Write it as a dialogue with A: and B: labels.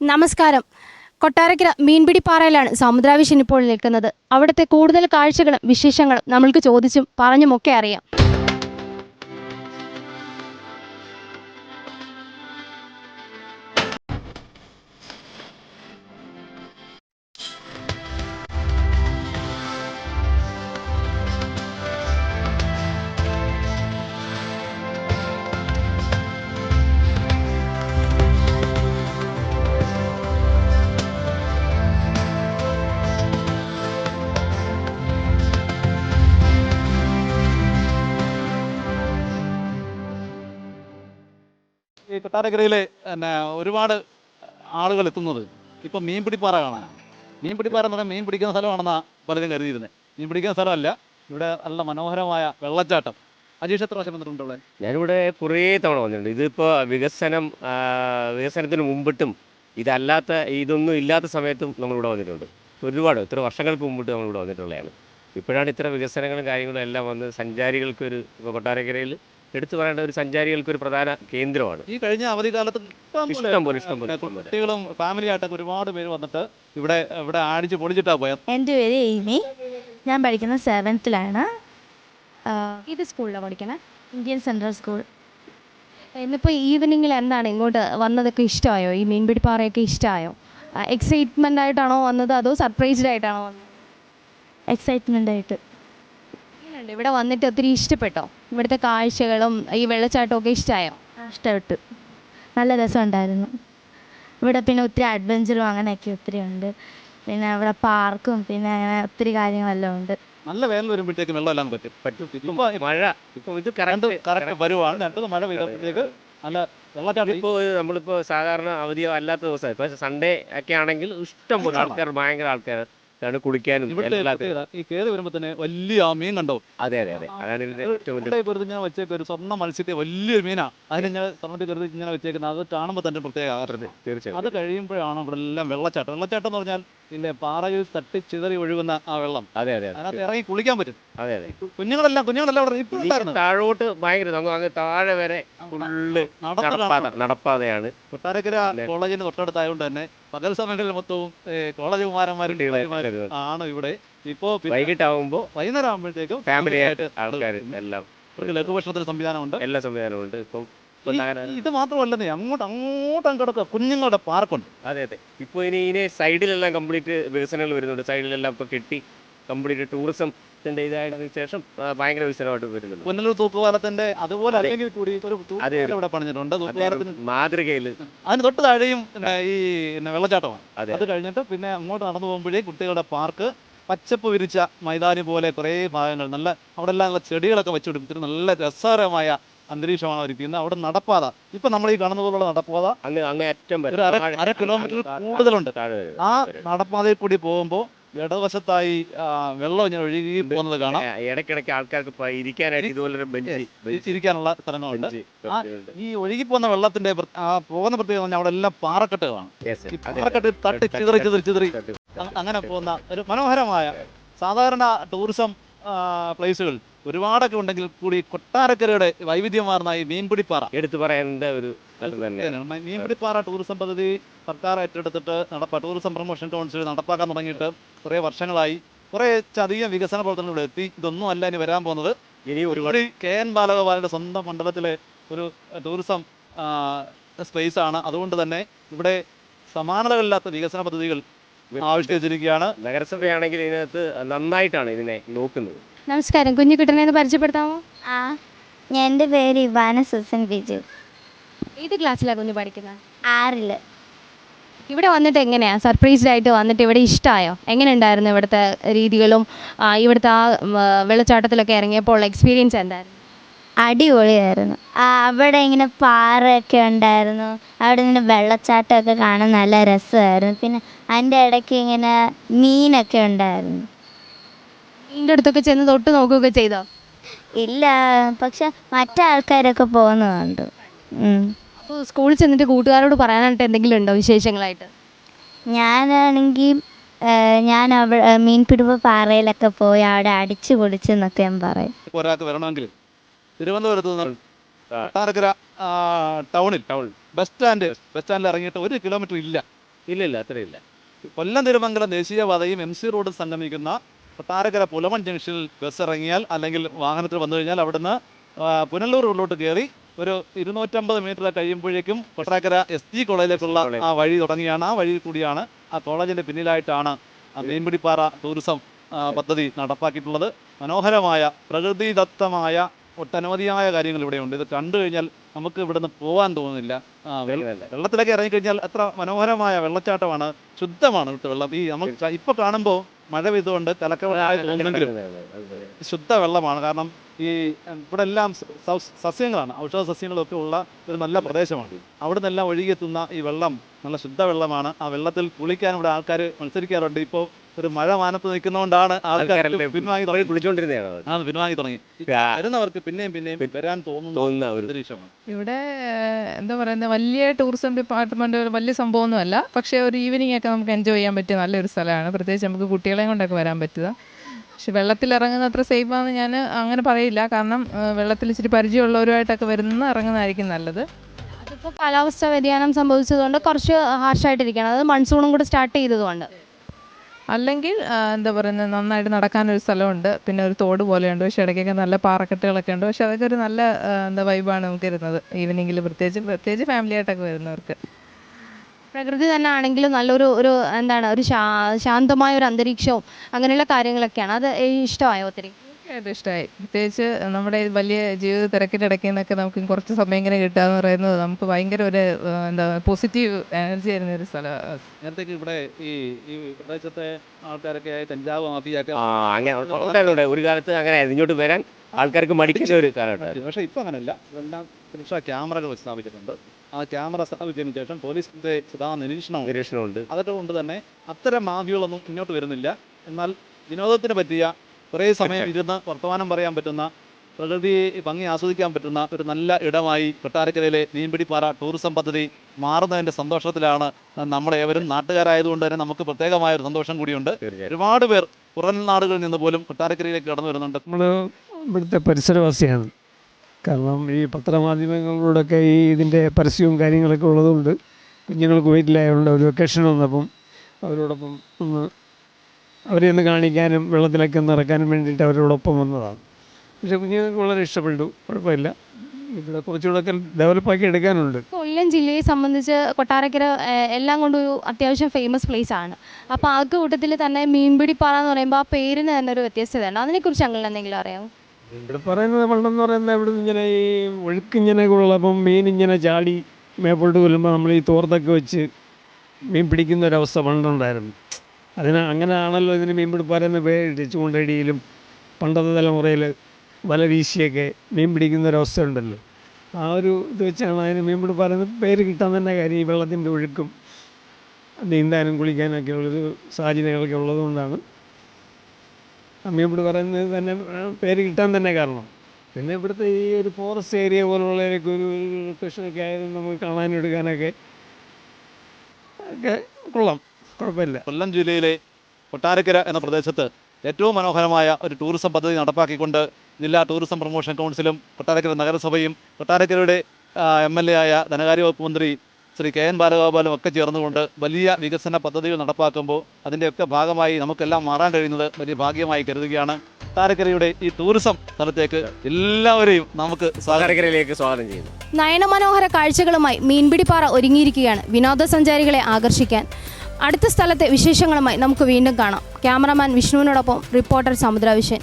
A: നമസ്കാരം. കൊട്ടാരക്കര മീൻപിടിപ്പാറയിലാണ് സമുദ്രാവിഷൻ ഇപ്പോൾ നിൽക്കുന്നത്. അവിടുത്തെ കൂടുതൽ കാഴ്ചകളും വിശേഷങ്ങളും നമ്മൾക്ക് ചോദിച്ചും പറഞ്ഞുമൊക്കെ അറിയാം.
B: ഈ കൊട്ടാരക്കരയിലെ പിന്നെ ഒരുപാട് ആളുകൾ എത്തുന്നത്. ഇപ്പം മീൻപിടിപ്പാറ കാണാൻ മീൻപിടിപ്പാറ എന്ന് പറഞ്ഞാൽ മീൻ പിടിക്കുന്ന സ്ഥലമാണെന്നാ പലരും കരുതിയിരുന്നത് മീൻ പിടിക്കുന്ന സ്ഥലമല്ല ഇവിടെ നല്ല മനോഹരമായ വെള്ളച്ചാട്ടം. അജീഷ് എത്ര പ്രാവശ്യം വന്നിട്ടുണ്ടോ
C: ഞാനിവിടെ കുറേ തവണ വന്നിട്ടുണ്ട്. ഇതിപ്പോൾ വികസനം വികസനത്തിന് മുമ്പിട്ടും ഇതല്ലാത്ത ഇതൊന്നും ഇല്ലാത്ത സമയത്തും നമ്മളിവിടെ വന്നിട്ടുണ്ട്. ഒരുപാട് ഇത്ര വർഷങ്ങൾക്ക് മുമ്പിട്ട് നമ്മളിവിടെ വന്നിട്ടുള്ളതാണ്. ഇപ്പോഴാണ് ഇത്ര വികസനങ്ങളും കാര്യങ്ങളും എല്ലാം വന്ന് സഞ്ചാരികൾക്കൊരു ഇപ്പോൾ കൊട്ടാരക്കരയിൽ എടുത്തു പറയേണ്ട ഒരു സഞ്ചാരികൾക്ക് ഒരു പ്രധാന കേന്ദ്രമാണ്.
B: ഈ കഴിഞ്ഞ അവധിക്കാലത്ത് ഇഷ്ടം പോലെ,
C: ഇഷ്ടം പോലെ.
B: കുട്ടികളും ഫാമിലി ആയിട്ടൊക്കെ ഒരുപാട് പേര് വന്നിട്ട് ഇവിടെ ഇവിടെ ആടിച്ച് പൊളിച്ചിട്ടാ പോയത്
D: എന്റെ പേര് എയ്മി. ഞാൻ പഠിക്കുന്ന സെവൻത്തിലാണ്.
A: ഇത് സ്കൂളിലാണ് പഠിക്കണേ?
D: Indian central school.
A: ഇന്നിപ്പോൾ ഈവനിങ്ങിൽ എന്താണ് ഇങ്ങോട്ട് വന്നതൊക്കെ ഇഷ്ടമായോ? ഈ മീൻപിടിപ്പാറയൊക്കെ ഇഷ്ടമായോ? എക്സൈറ്റ്മെന്റ് ആയിട്ടാണോ വന്നത് അതോ സർപ്രൈസ്ഡ് ആയിട്ടാണോ വന്നത്?
D: എക്സൈറ്റ്മെന്റ് ആയിട്ട്.
A: എങ്ങനെയുണ്ട് ഇവിടെ വന്നിട്ട് ഒത്തിരി ഇഷ്ടപ്പെട്ടോ? ഇവിടുത്തെ കാഴ്ചകളും ഈ വെള്ളച്ചാട്ടമൊക്കെ ഇഷ്ടമായോ
D: ഇഷ്ടപ്പെട്ടു. നല്ല രസമുണ്ടായിരുന്നു. ഇവിടെ പിന്നെ ഒത്തിരി അഡ്വഞ്ചറും അങ്ങനെയൊക്കെ ഒത്തിരി ഉണ്ട്. പിന്നെ ഇവിടെ പാർക്കും പിന്നെ അങ്ങനെ ഒത്തിരി കാര്യങ്ങളെല്ലാം ഉണ്ട്.
B: നല്ല വേനൽ വരുമ്പോഴത്തേക്ക് വെള്ളമെല്ലാം പറ്റും.
C: പറ്റും.
B: ഇപ്പൊ
C: മഴ ഇപ്പോൾ ഇത് കറണ്ട്
B: കറക്റ്റ് വരുവാണ്. രണ്ടത് മഴ പെയ്തപ്പോഴത്തേക്ക് നല്ല വെള്ളച്ചാട്ടം.
C: ഇപ്പോൾ നമ്മളിപ്പോൾ സാധാരണ അവധിയോ അല്ലാത്ത ദിവസം ഇപ്പോൾ സൺഡേ ഒക്കെ ആണെങ്കിൽ ഇഷ്ടം പോലെ ആൾക്കാർ ഭയങ്കര ആൾക്കാരാണ് കുളിക്കാനും
B: ഈ കയറി വരുമ്പോ തന്നെ വലിയ ആ മീൻ കണ്ടോ?
C: അതെ അതെ അതെ. അതാണ് ഇതിന്റെ ഏറ്റവും വലിയ
B: ഇവിടെ വെറുതെ ഞാൻ വെച്ചേക്ക ഒരു സ്വർണ മത്സ്യത്തെ വലിയൊരു മീനാ. അതിനെ ഞാൻ സ്വർണത്തിൽ കരുതി ഇങ്ങനെ വെച്ചേക്കുന്നത്. അത് കാണുമ്പോൾ തന്നെ പ്രത്യേക ആകരുത്
C: തീർച്ചയായും.
B: അത് കഴിയുമ്പോഴാണ് ഇവിടെ എല്ലാം വെള്ളച്ചാട്ടം. വെള്ളച്ചാട്ടം എന്ന് പറഞ്ഞാൽ ഇല്ലേ പാറയിൽ തട്ടി ചിതറി ഒഴുകുന്ന ആ വെള്ളം.
C: അതെ അതെ അതെ.
B: അതിനകത്ത് ഇറങ്ങി കുളിക്കാൻ പറ്റും.
C: അതെ അതെ.
B: കുഞ്ഞുങ്ങളെല്ലാം കുഞ്ഞുങ്ങളെല്ലാം അവിടെ
C: ഇതിന്
B: ഇരിപ്പുണ്ടായിരുന്നു
C: താഴോട്ട് ഭയങ്കര അങ്ങ് അങ്ങ് താഴെ വരെ ഫുള്ള് നടപ്പാത നടപ്പാതയാണ്.
B: കൊട്ടാരക്കര
C: കോളേജിന്റെ
B: കോളേജിന് തൊട്ടടുത്തായതുകൊണ്ട് തന്നെ പകൽ സമയങ്ങളിൽ മൊത്തവും ഏ, കോളേജ് കുമാരന്മാരും
C: കുട്ടികളെ
B: ആണ് ഇവിടെ. ഇപ്പോ പിന്നെ
C: വൈകിട്ടാവുമ്പോ
B: വൈകുന്നേരം ആകുമ്പോഴത്തേക്കും
C: ഫാമിലി
B: ആയിട്ട്
C: ആൾക്കാർ എല്ലാം
B: ലഘുഭക്ഷണത്തിന് സംവിധാനമുണ്ട്.
C: എല്ലാ സംവിധാനവും ഉണ്ട്. ഇപ്പം
B: ഇത് മാത്രമല്ല അങ്ങോട്ട് അങ്ങോട്ടും കിടക്കുക. കുഞ്ഞുങ്ങളുടെ പാർക്കുണ്ട്
C: അതെ അതെ. ഇപ്പോൾ ഇനി ഇനി സൈഡിലെല്ലാം കംപ്ലീറ്റ് വികസനങ്ങൾ വരുന്നുണ്ട്. സൈഡിലെല്ലാം ഇപ്പോൾ കെട്ടി കംപ്ലീറ്റ് ടൂറിസത്തിന്റെ ഇതായതിനു ശേഷം ഭയങ്കര വികസനമായിട്ട് വരുന്നുണ്ട്.
B: പുനലൂർ തൂക്കുപാലത്തിന്റെ അതുപോലെ അല്ലെങ്കിൽ കൂടി ഒരു ഇവിടെ പണിഞ്ഞിട്ടുണ്ട്.
C: മാതൃകയിൽ.
B: അതിന് തൊട്ട് താഴെയും ഈ വെള്ളച്ചാട്ടമാണ്.
C: അത്.
B: കഴിഞ്ഞിട്ട് പിന്നെ അങ്ങോട്ട് നടന്നു പോകുമ്പോഴേ കുട്ടികളുടെ പാർക്ക് പച്ചപ്പ് വിരിച്ച മൈതാനി പോലെ കുറേ ഭാഗങ്ങൾ. നല്ല അവിടെ എല്ലാം ചെടികളൊക്കെ വെച്ചുപിടിപ്പിച്ചിട്ട് നല്ല രസകരമായ അന്തരീക്ഷമാണ് ഒരുക്കുന്നത് അവിടെ നടപ്പാത. ഇപ്പൊ നമ്മൾ ഈ കാണുന്ന പോലുള്ള നടപ്പാത ഒരു അര കിലോമീറ്റർ കൂടുതലുണ്ട്. ആ നടപ്പാതയിൽ കൂടി പോകുമ്പോൾ ഇടവശത്തായി വെള്ളം ഇങ്ങനെ ഒഴുകി പോകുന്നത് കാണാം.
C: ഇടയ്ക്കിടയ്ക്ക് ആൾക്കാർക്ക് ഇരിക്കാനായിട്ട് ബെഞ്ച്
B: ഇരിക്കാനുള്ള സ്ഥലങ്ങളുണ്ട്. ഈ ഒഴുകി പോകുന്ന വെള്ളത്തിന്റെ ആ പോകുന്ന പ്രത്യേകത പറഞ്ഞാൽ അവിടെ എല്ലാം പാറക്കെട്ടുകളാണ്. ഈ പാറക്കെട്ട് തട്ടി
C: തട്ടി-
B: ചിതറി ചിതറി ചിതറി അങ്ങനെ പോകുന്ന ഒരു മനോഹരമായ സാധാരണ ടൂറിസം പ്ലേസുകൾ ഒരുപാടൊക്കെ ഉണ്ടെങ്കിൽ കൂടി കൊട്ടാരക്കരയുടെ വൈവിധ്യമാർന്ന ഈ മീൻപിടിപ്പാറ.
C: എടുത്തു പറയേണ്ട ഒരു
B: മീൻപിടിപ്പാറ ടൂറിസം പദ്ധതി സർക്കാർ ഏറ്റെടുത്തിട്ട് നടപ്പ ടൂറിസം പ്രൊമോഷൻ കൗൺസിൽ നടപ്പാക്കാൻ തുടങ്ങിയിട്ട് കുറേ വർഷങ്ങളായി. കുറേ അധികം വികസന പ്രവർത്തനങ്ങൾ എത്തി. ഇതൊന്നും അല്ല ഇനി വരാൻ പോകുന്നത്.
C: ഇനി ഒരുപാട്
B: ഒരു കെ എൻ ബാലഗോപാലിന്റെ സ്വന്തം മണ്ഡലത്തിലെ ഒരു ടൂറിസം സ്പേസ് ആണ്. അതുകൊണ്ട് തന്നെ ഇവിടെ സമാനതകളില്ലാത്ത വികസന പദ്ധതികൾ ആവിഷ്കരിച്ചിരിക്കുകയാണ്
C: നഗരസഭയാണെങ്കിൽ ഇതിനകത്ത് നന്നായിട്ടാണ് ഇതിനെ നോക്കുന്നത്.
A: നമസ്കാരം. കുഞ്ഞുകുട്ടനെ ഒന്ന് പരിചയപ്പെടുത്താമോ?
D: ആ ഞാൻ എന്റെ പേര് ഇവാന സുസൻ ബിജു.
A: ഏത് ക്ലാസ്സിലാണ് കുഞ്ഞു പഠിക്കുന്നത്
D: ആറിൽ
A: ഇവിടെ വന്നിട്ട് എങ്ങനെയാ? സർപ്രൈസ്ഡ് ആയിട്ട് വന്നിട്ട് ഇവിടെ ഇഷ്ടമായോ എങ്ങനെ ഉണ്ടായിരുന്നു ഇവിടുത്തെ രീതികളും ഇവിടുത്തെ ആ വെള്ളച്ചാട്ടത്തിലൊക്കെ ഇറങ്ങിയപ്പോൾ ഉള്ള എക്സ്പീരിയൻസ് എന്തായിരുന്നു?
D: അടിപൊളിയായിരുന്നു. അവിടെ ഇങ്ങനെ പാറയൊക്കെ ഉണ്ടായിരുന്നു. അവിടെ ഇങ്ങനെ വെള്ളച്ചാട്ടമൊക്കെ കാണാൻ നല്ല രസമായിരുന്നു. പിന്നെ അതിന്റെ ഇടയ്ക്ക് ഇങ്ങനെ മീനൊക്കെ ഉണ്ടായിരുന്നു.
A: മീന്റെ അടുത്തൊക്കെ ചെന്ന് തൊട്ട് നോക്കുകയൊക്കെ ചെയ്തോ?
D: ഇല്ല പക്ഷെ മറ്റാൾക്കാരൊക്കെ കണ്ടു. ഉം.
A: അപ്പോൾ സ്കൂളിൽ ചെന്നിട്ട് കൂട്ടുകാരോട് പറയാനായിട്ട് എന്തെങ്കിലും ഉണ്ടോ വിശേഷങ്ങളായിട്ട്?
D: ഞാനാണെങ്കിൽ ഞാൻ അവിടെ മീൻപിടുപ്പ് പാറയിലൊക്കെ പോയി അവിടെ അടിച്ചു പൊളിച്ചു എന്നൊക്കെ ഞാൻ പറയും.
B: ഇപ്പോൾ ഒരാൾക്ക് വരണമെങ്കിൽ തിരുവനന്തപുരത്ത് നിന്ന്
C: ആ.
B: കൊട്ടാരക്കര ആ, ടൗണിൽ
C: ടൗൺ.
B: ബസ് സ്റ്റാൻഡ് ബസ് സ്റ്റാൻഡിൽ ഇറങ്ങിയിട്ട് ഒരു കിലോമീറ്റർ ഇല്ല.
C: ഇല്ല ഇല്ല അത്രയില്ല.
B: കൊല്ലം തിരുമംഗലം ദേശീയപാതയും എം സി റോഡും സംഗമിക്കുന്ന കൊട്ടാരക്കര പുലമൺ ജംഗ്ഷനിൽ ബസ് ഇറങ്ങിയാൽ അല്ലെങ്കിൽ വാഹനത്തിൽ വന്നു കഴിഞ്ഞാൽ അവിടുന്ന് പുനലൂർ റോഡിലോട്ട് കയറി ഒരു ഇരുന്നൂറ്റമ്പത് മീറ്റർ കഴിയുമ്പോഴേക്കും കൊട്ടാരക്കര എസ് ടി കോളേജിലേക്കുള്ള ആ വഴി തുടങ്ങിയാണ്. ആ വഴി കൂടിയാണ് ആ കോളേജിന്റെ പിന്നിലായിട്ടാണ് ആ മീൻപിടിപ്പാറ ടൂറിസം പദ്ധതി നടപ്പാക്കിയിട്ടുള്ളത്. മനോഹരമായ പ്രകൃതിദത്തമായ ഒട്ടനവധിയായ കാര്യങ്ങൾ ഇവിടെയുണ്ട്. ഇത് കണ്ടു കഴിഞ്ഞാൽ നമുക്ക് ഇവിടുന്ന് പോകാൻ തോന്നുന്നില്ല. വെള്ളത്തിലേക്ക് ഇറങ്ങിക്കഴിഞ്ഞാൽ എത്ര മനോഹരമായ വെള്ളച്ചാട്ടമാണ് ശുദ്ധമാണ് ഇവിടുത്തെ വെള്ളം. ഈ നമ്മൾ ഇപ്പൊ കാണുമ്പോൾ മഴ പെയ്തുകൊണ്ട് തലക്കെങ്കിലും തോന്നുമെങ്കിലും ശുദ്ധ വെള്ളമാണ്. കാരണം ഈ ഇവിടെ എല്ലാം സസ്യങ്ങളാണ്. ഔഷധ സസ്യങ്ങളൊക്കെ ഉള്ള ഒരു നല്ല പ്രദേശമാണ്. അവിടെ നിന്നെല്ലാം ഒഴുകിയെത്തുന്ന ഈ വെള്ളം നല്ല ശുദ്ധ വെള്ളമാണ്. ആ വെള്ളത്തിൽ കുളിക്കാൻ ഇവിടെ ആൾക്കാർ മത്സരിക്കാറുണ്ട്. ഇപ്പോൾ ഒരു മഴ മാനത്ത് നിൽക്കുന്നതുകൊണ്ടാണ് ആൾക്കാർ പിൻവാങ്ങി തുടങ്ങി.
C: കുളിച്ചുകൊണ്ടിരുന്നതാണ്.
B: ആ പിൻവാങ്ങി തുടങ്ങി. വരുന്നവർക്ക് പിന്നെയും പിന്നെയും വരാൻ തോന്നുന്ന
C: ഒരു
B: അന്തരീക്ഷമാണ്.
E: ഇവിടെ എന്താ പറയുന്നത് വലിയ ടൂറിസം ഡിപ്പാർട്ട്മെന്റ് ഒരു വലിയ സംഭവമൊന്നുമല്ല. പക്ഷെ ഒരു ഈവനിങ് ഒക്കെ നമുക്ക് എൻജോയ് ചെയ്യാൻ പറ്റിയ നല്ലൊരു സ്ഥലമാണ്. പ്രത്യേകിച്ച് നമുക്ക് കുട്ടികളെയും കൊണ്ടൊക്കെ വരാൻ പറ്റുക. പക്ഷെ വെള്ളത്തിൽ ഇറങ്ങുന്ന അത്ര സേഫ് ആണെന്ന് ഞാൻ അങ്ങനെ പറയില്ല. കാരണം വെള്ളത്തിൽ ഇച്ചിരി പരിചയമുള്ളവരുമായിട്ടൊക്കെ വരുന്ന ഇറങ്ങുന്നതായിരിക്കും നല്ലത്.
A: അതിപ്പോൾ കാലാവസ്ഥ വ്യതിയാനം സംഭവിച്ചതുകൊണ്ട് കുറച്ച് ഹാർഷായിട്ടിരിക്കുകയാണ് അത് മൺസൂണും കൂടെ സ്റ്റാർട്ട് ചെയ്തതുകൊണ്ട്.
E: അല്ലെങ്കിൽ എന്താ പറയുന്നത് നന്നായിട്ട് നടക്കാനൊരു സ്ഥലമുണ്ട്. പിന്നെ ഒരു തോട് പോലെയുണ്ട്. പക്ഷേ ഇടയ്ക്കൊക്കെ നല്ല പാറക്കെട്ടുകളൊക്കെ ഉണ്ട്. പക്ഷേ അതൊക്കെ ഒരു നല്ല എന്താ വൈബാണ് നമുക്ക് ഇരുന്നത് ഈവനിങ്ങിൽ പ്രത്യേകിച്ച് പ്രത്യേകിച്ച് ഫാമിലി ആയിട്ടൊക്കെ വരുന്നവർക്ക്.
A: പ്രകൃതി തന്നെ ആണെങ്കിലും നല്ലൊരു ഒരു എന്താണ് ഒരു ശാന്തമായ ഒരു അന്തരീക്ഷവും അങ്ങനെയുള്ള കാര്യങ്ങളൊക്കെയാണ്. അത് ഇഷ്ടമായോ ഒത്തിരി?
E: തീർച്ചയായിട്ടും ഇഷ്ടമായി പ്രത്യേകിച്ച് നമ്മുടെ ഈ വലിയ ജീവിത തിരക്കിന്റെ ഇടയ്ക്ക് നിന്നൊക്കെ നമുക്ക് കുറച്ച് സമയം ഇങ്ങനെ കിട്ടുക എന്ന് പറയുന്നത് നമുക്ക് ഭയങ്കര ഒരു എന്താ പോസിറ്റീവ് എനർജി തരുന്ന ഒരു സ്ഥലമാണ്
B: നേരത്തേക്ക് ഇവിടെ ഈ ഈ പ്രദേശത്തെ ആൾക്കാരൊക്കെ തെഞ്ചാവ് മാഫിയൊക്കെ
C: ആ അങ്ങനെ ഉണ്ടായിരുന്നു ഒരു കാലത്ത് അങ്ങനെ ഇങ്ങോട്ട് വരാൻ ആൾക്കാർക്ക് മടിക്കുന്ന ഒരു കാലഘട്ടം
B: പക്ഷേ ഇപ്പൊ അങ്ങനെയല്ല ഇതെല്ലാം സുരക്ഷാ ക്യാമറകൾ സ്ഥാപിച്ചിട്ടുണ്ട്. ആ ക്യാമറ സ്ഥാപിച്ചതിന് ശേഷം പോലീസിന്റെ സദാ നിരീക്ഷണം
C: നിരീക്ഷണമുണ്ട്.
B: അതൊക്കെ കൊണ്ട് തന്നെ അത്തരം മാഫികളൊന്നും ഇങ്ങോട്ട് വരുന്നില്ല. എന്നാൽ വിനോദത്തിന് പറ്റിയ കുറേ സമയം ഇരുന്ന് വർത്തമാനം പറയാൻ പറ്റുന്ന പ്രകൃതി ഭംഗി ആസ്വദിക്കാൻ പറ്റുന്ന ഒരു നല്ല ഇടമായി കൊട്ടാരക്കരയിലെ മീൻപിടിപ്പാറ ടൂറിസം പദ്ധതി മാറുന്നതിന്റെ സന്തോഷത്തിലാണ് നമ്മളേവരും നാട്ടുകാരായതുകൊണ്ട് തന്നെ നമുക്ക് പ്രത്യേകമായ ഒരു സന്തോഷം കൂടിയുണ്ട്. ഒരുപാട് പേർ പുറം നാടുകളിൽ നിന്ന് പോലും കൊട്ടാരക്കരയിലേക്ക് കടന്നു വരുന്നുണ്ട്.
F: നമ്മൾ ഇവിടുത്തെ പരിസരവാസിയാണ്. കാരണം ഈ പത്രമാധ്യമങ്ങളിലൂടെയൊക്കെ ഈ ഇതിന്റെ പരസ്യവും കാര്യങ്ങളൊക്കെ ഉള്ളതുകൊണ്ട് കുഞ്ഞുങ്ങൾക്ക് വീട്ടിലായതുകൊണ്ട് ഒരു വെക്കേഷൻ വന്നപ്പം അവരോടൊപ്പം ഒന്ന് അവരെ ഒന്ന് കാണിക്കാനും വെള്ളത്തിലൊക്കെ ഒന്ന് ഇറക്കാനും വേണ്ടിയിട്ട് അവരോടൊപ്പം വന്നതാണ്. പക്ഷെ കുഞ്ഞുങ്ങൾക്ക് വളരെ ഇഷ്ടപ്പെട്ടു. കുഴപ്പമില്ല. ഇവിടെ കുറച്ചുകൂടെയൊക്കെ ഡെവലപ്പാക്കി എടുക്കാനുണ്ട്.
A: കൊല്ലം ജില്ലയെ സംബന്ധിച്ച് കൊട്ടാരക്കര എല്ലാം കൊണ്ടും ഒരു അത്യാവശ്യം ഫേമസ് പ്ലേസ് ആണ്. അപ്പോൾ ആ കൂട്ടത്തിൽ തന്നെ മീൻപിടിപ്പാറ എന്ന് പറയുമ്പോൾ ആ പേരിന് തന്നെ ഒരു വ്യത്യസ്തതയുണ്ട്. അതിനെക്കുറിച്ച് അങ്ങനെ എന്തെങ്കിലും അറിയാം
F: ഇവിടെ പറയുന്നത് വെള്ളം എന്ന് പറയുന്നത് ഇവിടെ നിന്ന് ഇങ്ങനെ ഈ ഒഴുക്കിങ്ങനെ ഉള്ളപ്പം മീൻ ഇങ്ങനെ ചാടി മേപ്പോട്ട് കൊല്ലുമ്പോൾ നമ്മൾ ഈ തോർത്തൊക്കെ വെച്ച് മീൻ പിടിക്കുന്ന ഒരവസ്ഥ പണ്ടുണ്ടായിരുന്നു. അതിന് അങ്ങനെ ആണല്ലോ ഇതിന് മീൻ പിടിപ്പാരെന്ന് പേരിട്ട് ചൂണ്ടടിയിലും പണ്ടത്തെ തലമുറയിൽ വല വീശിയൊക്കെ മീൻ പിടിക്കുന്ന ഒരവസ്ഥ ഉണ്ടല്ലോ ആ ഒരു ഇത് വെച്ചാണ് അതിന് മീൻ പിടിപ്പാരെന്ന് പേര് കിട്ടാൻ തന്നെ കാര്യം ഈ വെള്ളത്തിന്റെ ഒഴുക്കും നീന്താനും കുളിക്കാനൊക്കെ ഉള്ളൊരു സാഹചര്യങ്ങളൊക്കെ ഉള്ളതുകൊണ്ടാണ്. അമ്മയോട് പറയുന്നത് തന്നെ പേര് കിട്ടാൻ തന്നെ കാരണം. പിന്നെ ഇവിടുത്തെ ഈ ഒരു ഫോറസ്റ്റ് ഏരിയ പോലുള്ളതിനൊക്കെ ഒരു ലൊക്കേഷനൊക്കെ ആയത് നമുക്ക് കാണാനും എടുക്കാനൊക്കെ ഒക്കെ കൊള്ളാം. കുഴപ്പമില്ല.
B: കൊല്ലം ജില്ലയിലെ കൊട്ടാരക്കര എന്ന പ്രദേശത്ത് ഏറ്റവും മനോഹരമായ ഒരു ടൂറിസം പദ്ധതി നടപ്പാക്കിക്കൊണ്ട് ജില്ലാ ടൂറിസം പ്രൊമോഷൻ കൗൺസിലും കൊട്ടാരക്കര നഗരസഭയും കൊട്ടാരക്കരയുടെ എം എൽ എ ആയ ധനകാര്യ വകുപ്പ് മന്ത്രി ശ്രീ കെ എൻ ബാലഗോപാലും ഒക്കെ ചേർന്നുകൊണ്ട് വലിയ വികസന പദ്ധതികൾ നടപ്പാക്കുമ്പോൾ അതിന്റെയൊക്കെ ഭാഗമായി നമുക്കെല്ലാം മാറാൻ കഴിയുന്നത് വലിയ ഭാഗ്യമായി കരുതുകയാണ്. കൊട്ടാരക്കരയുടെ ഈ ടൂറിസം സ്ഥലത്തേക്ക് എല്ലാവരെയും നമുക്ക് സ്വാഗതം.
C: സ്വാഗതം ചെയ്യുന്നു.
A: നയനമനോഹര കാഴ്ചകളുമായി മീൻപിടിപ്പാറ ഒരുങ്ങിയിരിക്കുകയാണ് വിനോദസഞ്ചാരികളെ ആകർഷിക്കാൻ. അടുത്ത സ്ഥലത്തെ വിശേഷങ്ങളുമായി നമുക്ക് വീണ്ടും കാണാം. ക്യാമറമാൻ വിഷ്ണുവിനോടൊപ്പം റിപ്പോർട്ടർ സമുദ്ര വിഷൻ